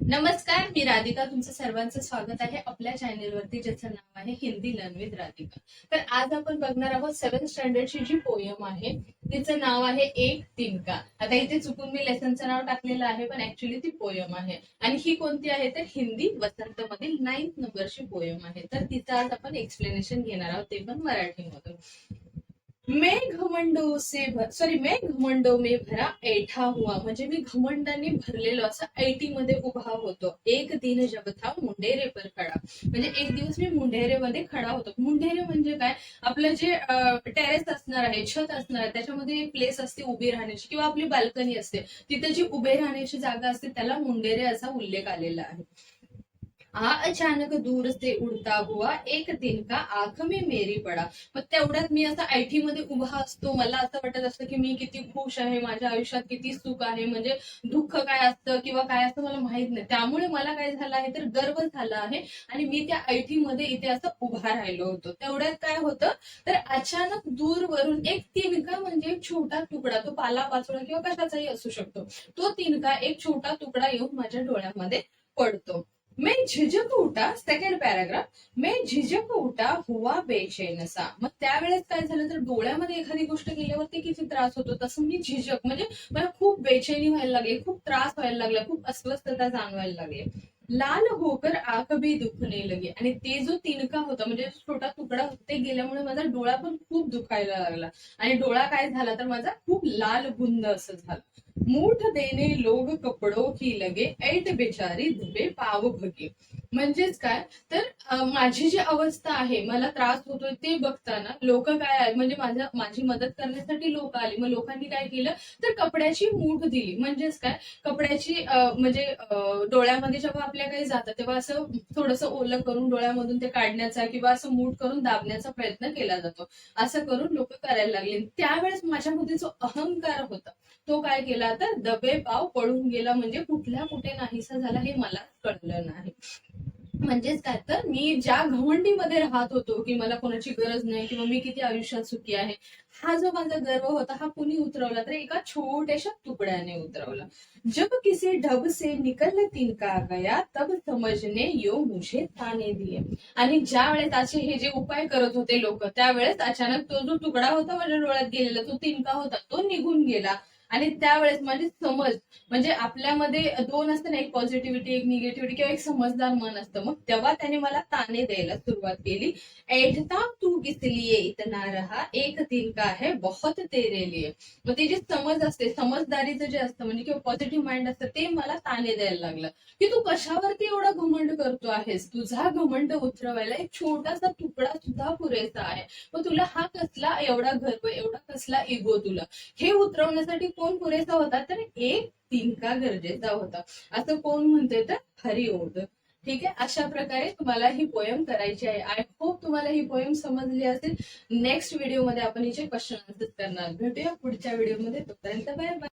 नमस्कार मी राधिका. तुमचं सर्वांचं स्वागत आहे आपल्या चॅनेलवरती ज्याचं नाव आहे हिंदी लर्न विथ राधिका. तर आज आपण बघणार आहोत सेव्हन्थ स्टँडर्डची जी पोयम आहे तिचं नाव आहे एक तिनका. आता इथे चुकून मी लेसनचं नाव टाकलेलं आहे पण ऍक्च्युली ती पोयम आहे. आणि ही कोणती आहे? तर हिंदी वसंत मधील नाईन्थ नंबरची पोयम आहे. तर तिचं आज आपण एक्सप्लेनेशन घेणार आहोत ते पण मराठीमधून. मैं घमंडो से भर सॉरी मैं घमंडो में भरा ऐठा हुआ म्हणजे मी घमंडाने भरलेलो असं ऐटी मध्ये उभा होतो. एक दिन जब था मुंडेरे पर खडा. म्हणजे एक दिवस मी मुंडेरेमध्ये खडा होतो. मुंडेरे म्हणजे काय? आपलं जे टेरेस असणार आहे छत असणार आहे त्याच्यामध्ये एक प्लेस असते उभी राहण्याची किंवा आपली बाल्कनी असते. तिथे जी उभे राहण्याची जागा असते त्याला मुंडेरे असा उल्लेख आलेला आहे. हा अचानक दूर से उडता हुआ एक दिन का आख मी मेरी पडा। मग तेवढ्यात मी असं आयटी मध्ये उभा असतो. मला असं वाटत असतं की मी किती खुश आहे माझ्या आयुष्यात किती सुख आहे म्हणजे दुःख काय असतं किंवा काय असतं मला माहीत नाही. त्यामुळे मला काय झालं आहे तर गर्व झाला आहे आणि मी त्या आयटी मध्ये इथे असं उभा राहिलो होतो. तेवढ्यात काय होतं? तर अचानक दूरवरून एक तिनका म्हणजे एक छोटा तुकडा तो पाला पाचोळा किंवा कशाचाही असू शकतो तो तिनका एक छोटा तुकडा येऊन माझ्या डोळ्यामध्ये पडतो. मैं झिझक उठा सेकंड पॅराग्राफ मैं झिझक उठा हुआ बेचैन असा मग त्यावेळेस काय झालं तर डोळ्यामध्ये एखादी गोष्ट गेल्यावरती किती त्रास होतो? तसं मी झिझक म्हणजे मला खूप बेचैनी व्हायला लागली खूप त्रास व्हायला लागला खूप अस्वस्थता जाणवायला लागली. लाल होकर आख भी दुखणे लगे. आणि ते जो तिनका होता म्हणजे छोटा तुकडा ते गेल्यामुळे माझा डोळा पण खूप दुखायला लागला. आणि डोळा काय झाला तर माझा खूप लाल बुंद असं झालं. मूठ देणे लोग कपडो की लगे ऐट बेचारी धुबे पाव भगे. म्हणजेच काय? तर माझी जी अवस्था आहे मला त्रास होतोय ते बघताना लोक काय आले म्हणजे माझ्या माझी मदत करण्यासाठी लोक आली. मग लोकांनी काय केलं? तर कपड्याची मूठ दिली. म्हणजेच काय? कपड्याची म्हणजे डोळ्यामध्ये जेव्हा आपल्या काही जातं तेव्हा असं थोडंसं ओलं करून डोळ्यामधून ते काढण्याचा किंवा असं मूठ करून दाबण्याचा प्रयत्न केला जातो. असं करून लोक करायला लागले. त्यावेळेस माझ्यामध्ये जो अहंकार होता तो काय केला? तर दबे पाव पडून गेला म्हणजे कुठल्या कुठे नाहीसा झाला हे मला कळलं नाही. म्हणजेच काय तर मी ज्या घवंडीमध्ये राहत होतो की मला कोणाची गरज नाही किंवा मी किती आयुष्यात सुखी आहे हा जो माझा गर्व होता हा कुणी उतरवला तर एका छोट्याशा तुकड्याने उतरवला. जब किसी ढब से निकल तिनका गया तब समजने यो मुझे ताने दिए. आणि ज्या वेळेस असे हे जे उपाय करत होते लोक त्यावेळेस अचानक तो जो तुकडा होता माझ्या डोळ्यात गेलेला तो तिनका होता तो निघून गेला. आणि त्यावेळेस माझी समज म्हणजे आपल्यामध्ये दोन असतं ना एक पॉझिटिव्हिटी एक निगेटिव्हिटी किंवा एक समजदार मन असतं. मग तेव्हा त्याने मला ताने द्यायला सुरुवात केली. ऐठता तू किस इतना रहा एक दिन का है बहुत तेरे लिए. मग ती जी समज असते समजदारीचं जे असतं म्हणजे किंवा पॉझिटिव्ह माइंड असतं ते मला ताने द्यायला लागलं. की तू कशावरती एवढा घमंड करतो आहेस? तुझा घमंड उतरवायला एक छोटासा तुकडा सुद्धा पुरेसा आहे. मग तुला हा कसला एवढा गर्व एवढा कसला इगो तुला? हे उतरवण्यासाठी कोण पुरेसा होता तर एक तिनका गरजेचा होता. असं कोण म्हणते तर हरिओद. ठीक आहे? अशा प्रकारे तुम्हाला ही पोयम करायची आहे. आय होप तुम्हाला ही पोयम समजली असेल. नेक्स्ट व्हिडिओमध्ये आपण हिचे क्वेश्चन आन्सर करणार. भेटूया पुढच्या व्हिडिओमध्ये तोपर्यंत बाय बाय